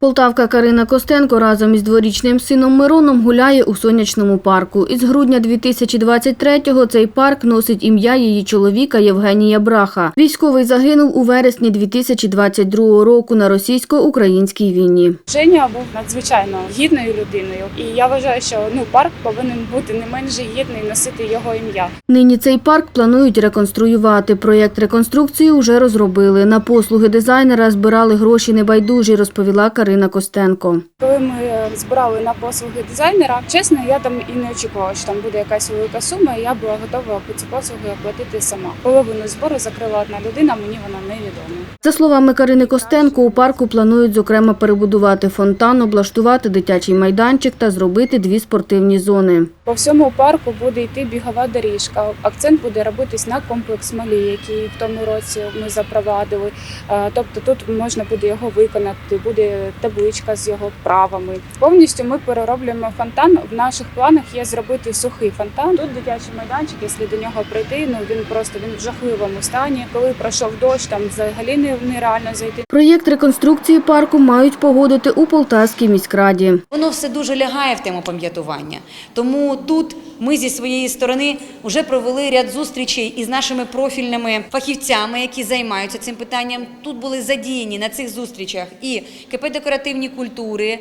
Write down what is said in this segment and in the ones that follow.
Полтавка Карина Костенко разом із дворічним сином Мироном гуляє у сонячному парку. Із грудня 2023-го цей парк носить ім'я її чоловіка Євгенія Браха. Військовий загинув у вересні 2022 року на російсько-українській війні. Женя був надзвичайно гідною людиною, і я вважаю, що ну парк повинен бути не менш гідний носити його ім'я. Нині цей парк планують реконструювати. Проєкт реконструкції вже розробили. На послуги дизайнера збирали гроші небайдужі, розповіла Карина Костенко. Коли ми збирали на послуги дизайнера, чесно, я там і не очікувала, що там буде якась велика сума. і Я була готова по ці послуги оплатити сама. Половину збору закрила одна людина, мені вона невідома. За словами Карини Костенко, у парку планують зокрема перебудувати фонтан, облаштувати дитячий майданчик та зробити дві спортивні зони. По всьому парку буде йти бігова доріжка. Акцент буде робитись на комплекс Малі, який в тому році ми запровадили. Е, Тобто тут можна буде його виконати, буде табличка з його правами. Повністю ми перероблюємо фонтан. В наших планах є зробити сухий фонтан. Тут дитячий майданчик, якщо до нього прийти, ну він просто він в жахливому стані. Коли пройшов дощ, там взагалі не- нереально зайти. Проєкт реконструкції парку мають погодити у Полтавській міськраді. Воно все дуже лягає в тему пам'ятування. Тому тут ми зі своєї сторони вже провели ряд зустрічей із нашими профільними фахівцями, які займаються цим питанням. Тут були задіяні на цих зустрічах і КП декоративні культури,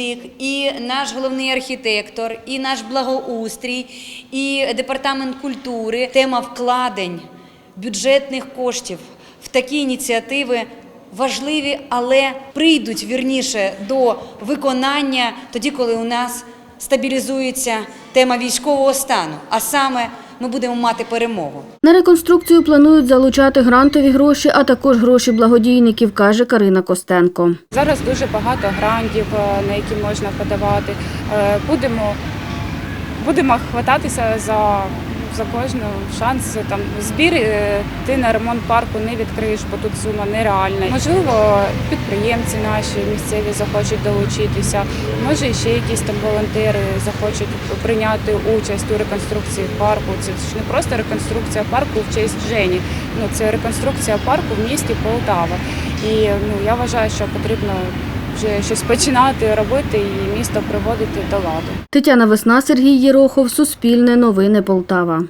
керівник, і наш головний архітектор, і наш благоустрій, і департамент культури. Тема вкладень бюджетних коштів в такі ініціативи важливі, але прийдуть вірніше до виконання тоді, коли у нас стабілізується тема військового стану, а саме ми будемо мати перемогу. На реконструкцію планують залучати грантові гроші, а також гроші благодійників, каже Карина Костенко. Зараз дуже багато грантів, е, на які можна подавати. Е, Будемо, будемо хвататися за, за кожну шанс. Там збір е, ти на ремонт парку не відкриєш, бо тут сума нереальна. Можливо, підприємці наші місцеві захочуть долучитися. Може, ще якісь там волонтери захочуть прийняти участь у реконструкції парку. Це ж не просто реконструкція парку в честь Жені. Ну це реконструкція парку в місті Полтава. І ну я вважаю, що потрібно вже щось починати робити і місто приводити до ладу. Тетяна Весна, Сергій Єрохов, Суспільне новини Полтава.